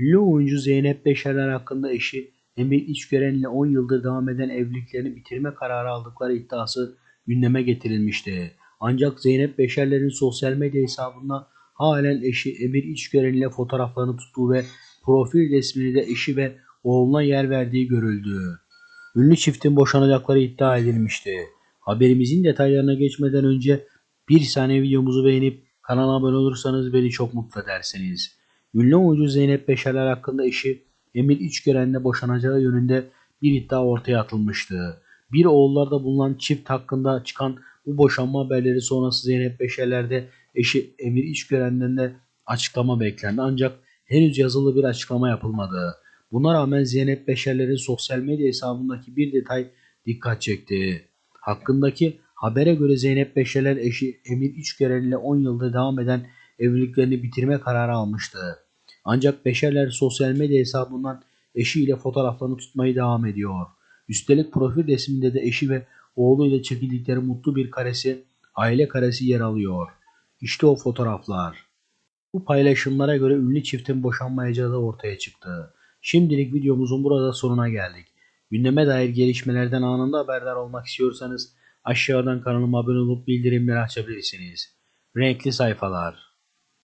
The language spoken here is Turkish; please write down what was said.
Ünlü oyuncu Zeynep Beşerler hakkında eşi Emir İçgören ile 10 yıldır devam eden evliliklerini bitirme kararı aldıkları iddiası gündeme getirilmişti. Ancak Zeynep Beşerler'in sosyal medya hesabında halen eşi Emir İçgören ile fotoğraflarını tuttuğu ve profil resmini de eşi ve oğluna yer verdiği görüldü. Ünlü çiftin boşanacakları iddia edilmişti. Haberimizin detaylarına geçmeden önce bir saniye videomuzu beğenip kanala abone olursanız beni çok mutlu edersiniz. Ünlü oyuncu Zeynep Beşerler hakkında eşi Emir İçgören'le boşanacağı yönünde bir iddia ortaya atılmıştı. Bir oğullarda bulunan çift hakkında çıkan bu boşanma haberleri sonrası Zeynep Beşerler'de eşi Emir İçgören'den de açıklama beklendi ancak henüz yazılı bir açıklama yapılmadı. Buna rağmen Zeynep Beşerler'in sosyal medya hesabındaki bir detay dikkat çekti. Hakkındaki habere göre Zeynep Beşerler eşi Emir İçgören ile 10 yıldır devam eden evliliklerini bitirme kararı almıştı. Ancak Beşerler sosyal medya hesabından eşiyle fotoğraflarını tutmayı devam ediyor. Üstelik profil resminde de eşi ve oğluyla çekildikleri mutlu bir karesi, aile karesi yer alıyor. İşte o fotoğraflar. Bu paylaşımlara göre ünlü çiftin boşanmayacağı da ortaya çıktı. Şimdilik videomuzun burada sonuna geldik. Gündeme dair gelişmelerden anında haberdar olmak istiyorsanız aşağıdan kanalıma abone olup bildirimleri açabilirsiniz. Renkli sayfalar.